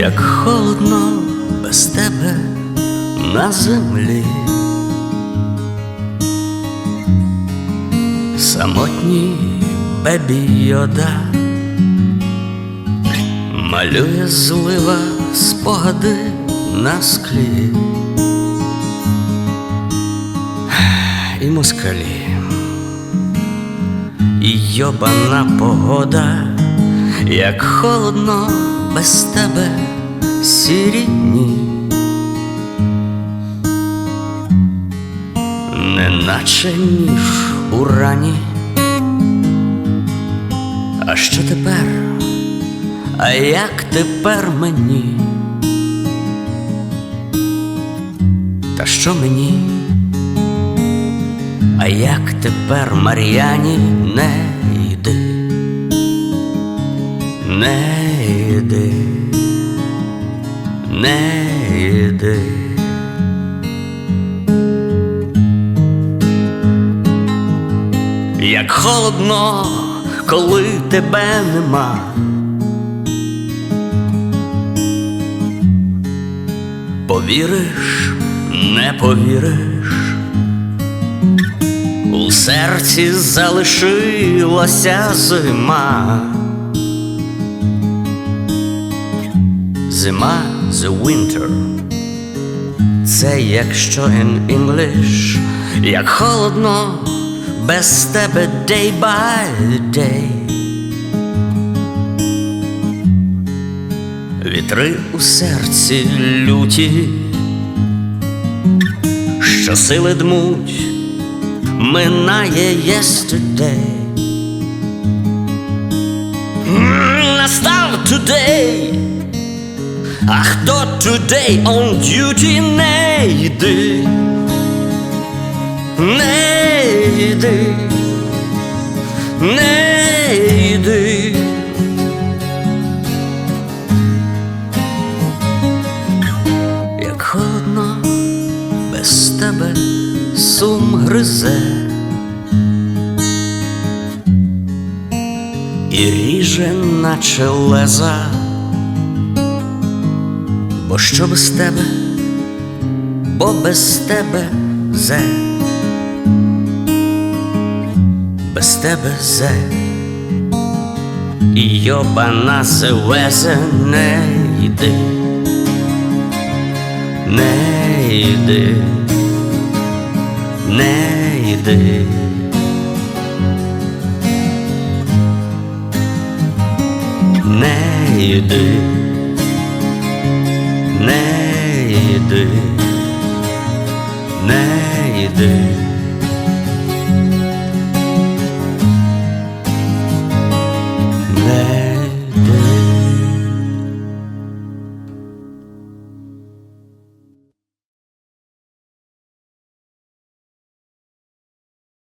як холодно без тебе на землі. Самотній бебі йода малює злива спогади на склі. І москалі, і йобана погода, як холодно без тебе сірі дні. Неначе ніж у рані. А що тепер? А як тепер мені? Та що мені? А як тепер Мар'яні не не йди, не йди. Як холодно, коли тебе нема. Повіриш, не повіриш, у серці залишилася зима. Зима the winter. Це якщо in English, як холодно без тебе day by day. Вітри у серці люті, що сили дмуть, минає yesterday. Настав today, а хто today on duty не йди, не йди, не йди. як холодно без тебе сум гризе. І ріже, наче леза, бо що без тебе, бо без тебе зе, без тебе зе, і йобана се везе не йди, не йди. Не йди, не йди, не йди.